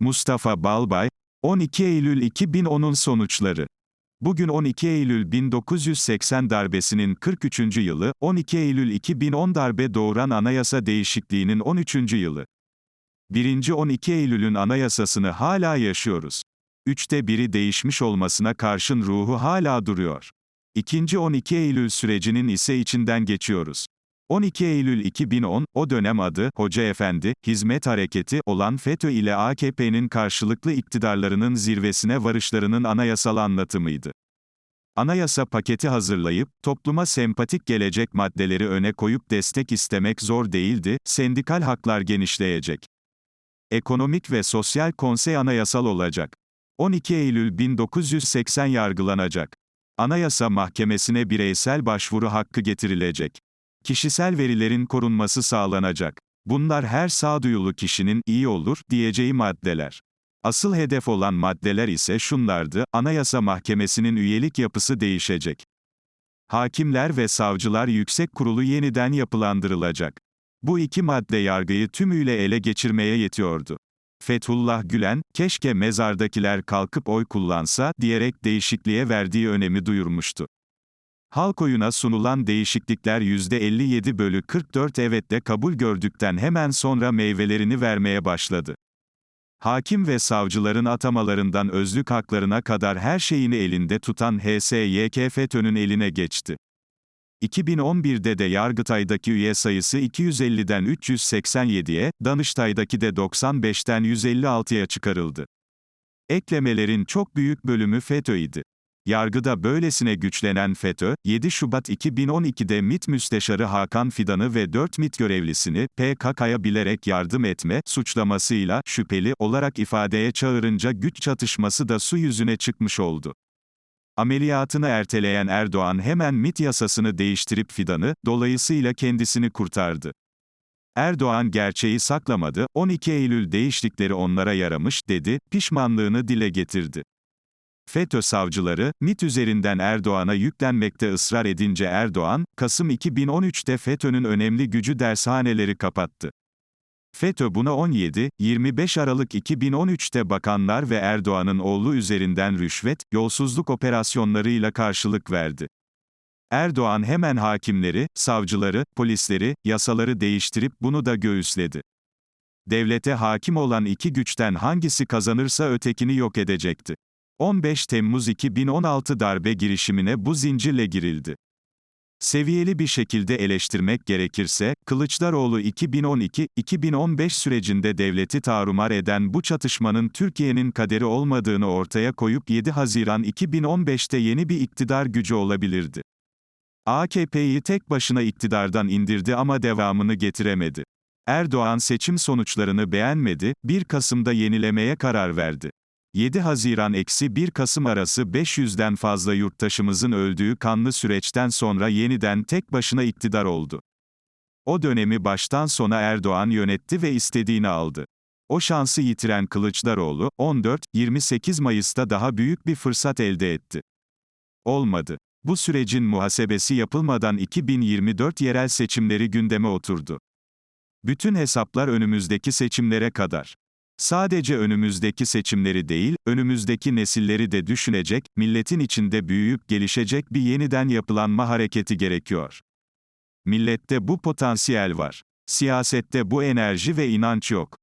Mustafa Balbay, 12 Eylül 2010'un sonuçları. Bugün 12 Eylül 1980 darbesinin 43. yılı, 12 Eylül 2010 darbe doğuran anayasa değişikliğinin 13. yılı. 1. 12 Eylül'ün anayasasını hala yaşıyoruz. Üçte biri değişmiş olmasına karşın ruhu hala duruyor. İkinci 12 Eylül sürecinin ise içinden geçiyoruz. 12 Eylül 2010, o dönem adı, Hoca Efendi, Hizmet Hareketi olan FETÖ ile AKP'nin karşılıklı iktidarlarının zirvesine varışlarının anayasal anlatımıydı. Anayasa paketi hazırlayıp, topluma sempatik gelecek maddeleri öne koyup destek istemek zor değildi, sendikal haklar genişleyecek. Ekonomik ve Sosyal Konsey anayasal olacak. 12 Eylül 1980 yargılanacak. Anayasa Mahkemesi'ne bireysel başvuru hakkı getirilecek. Kişisel verilerin korunması sağlanacak. Bunlar her sağduyulu kişinin iyi olur diyeceği maddeler. Asıl hedef olan maddeler ise şunlardı, Anayasa Mahkemesi'nin üyelik yapısı değişecek. Hakimler ve Savcılar Yüksek Kurulu yeniden yapılandırılacak. Bu iki madde yargıyı tümüyle ele geçirmeye yetiyordu. Fethullah Gülen, keşke mezardakiler kalkıp oy kullansa, diyerek değişikliğe verdiği önemi duyurmuştu. Halk oyuna sunulan değişiklikler %57 bölü 44 evetle kabul gördükten hemen sonra meyvelerini vermeye başladı. Hakim ve savcıların atamalarından özlük haklarına kadar her şeyini elinde tutan HSYK FETÖ'nün eline geçti. 2011'de de Yargıtay'daki üye sayısı 250'den 387'ye, Danıştay'daki de 95'ten 156'ya çıkarıldı. Eklemelerin çok büyük bölümü FETÖ'ydi. Yargıda böylesine güçlenen FETÖ, 7 Şubat 2012'de MİT Müsteşarı Hakan Fidan'ı ve 4 MİT görevlisini, PKK'ya bilerek yardım etme, suçlamasıyla, şüpheli olarak ifadeye çağırınca güç çatışması da su yüzüne çıkmış oldu. Ameliyatını erteleyen Erdoğan hemen MİT yasasını değiştirip Fidan'ı, dolayısıyla kendisini kurtardı. Erdoğan gerçeği saklamadı, 12 Eylül değişiklikleri onlara yaramış, dedi, pişmanlığını dile getirdi. FETÖ savcıları, MİT üzerinden Erdoğan'a yüklenmekte ısrar edince Erdoğan, Kasım 2013'te FETÖ'nün önemli gücü dershaneleri kapattı. FETÖ buna 17-25 Aralık 2013'te bakanlar ve Erdoğan'ın oğlu üzerinden rüşvet, yolsuzluk operasyonlarıyla karşılık verdi. Erdoğan hemen hakimleri, savcıları, polisleri, yasaları değiştirip bunu da göğüsledi. Devlete hakim olan iki güçten hangisi kazanırsa ötekini yok edecekti. 15 Temmuz 2016 darbe girişimine bu zincirle girildi. Seviyeli bir şekilde eleştirmek gerekirse, Kılıçdaroğlu 2012-2015 sürecinde devleti tarumar eden bu çatışmanın Türkiye'nin kaderi olmadığını ortaya koyup 7 Haziran 2015'te yeni bir iktidar gücü olabilirdi. AKP'yi tek başına iktidardan indirdi ama devamını getiremedi. Erdoğan seçim sonuçlarını beğenmedi, 1 Kasım'da yenilemeye karar verdi. 7 Haziran-1 Kasım arası 500'den fazla yurttaşımızın öldüğü kanlı süreçten sonra yeniden tek başına iktidar oldu. O dönemi baştan sona Erdoğan yönetti ve istediğini aldı. O şansı yitiren Kılıçdaroğlu, 14-28 Mayıs'ta daha büyük bir fırsat elde etti. Olmadı. Bu sürecin muhasebesi yapılmadan 2024 yerel seçimleri gündeme oturdu. Bütün hesaplar önümüzdeki seçimlere kadar. Sadece önümüzdeki seçimleri değil, önümüzdeki nesilleri de düşünecek, milletin içinde büyüyüp gelişecek bir yeniden yapılanma hareketi gerekiyor. Millette bu potansiyel var. Siyasette bu enerji ve inanç yok.